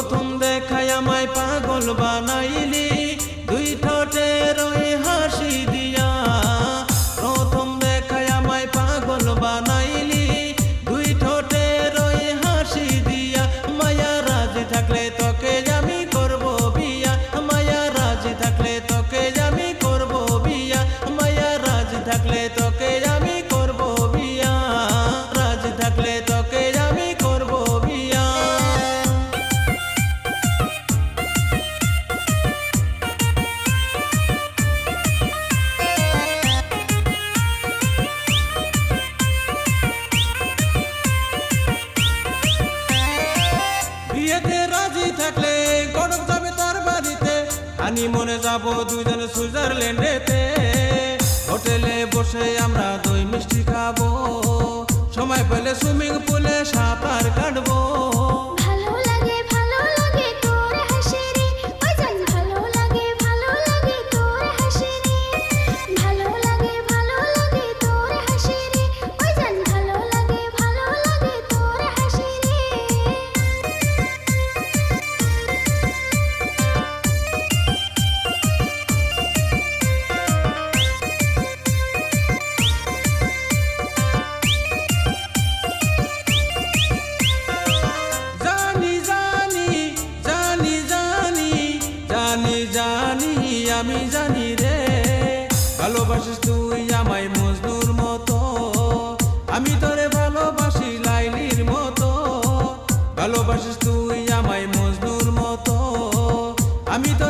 প্রথম দেখায় আমায় পাগল বানাইলি। দুই ঠোঁটের ওই হাসি দিয়া রাজি থাকলে গরম যাবে তার বাড়িতে। আমি মনে যাব দুজন সুইজারল্যান্ডেতে। হোটেলে বসে আমরা দই মিষ্টি খাব। সময় পেলে সুইমিং ভালোবাসিস তুই আমায় মজনুর মতো। আমি তোরে ভালোবাসি লাইলির মতো। ভালোবাসিস তুই আমায় মজনুর মতো। আমি তো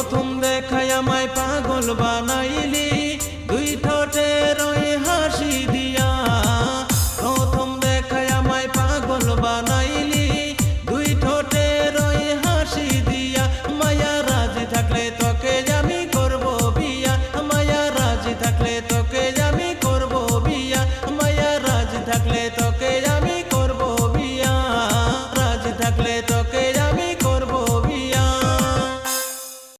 প্রথম দেখায় আমায় পাগল বানাইলি। দুই ঠোঁটে রয়ে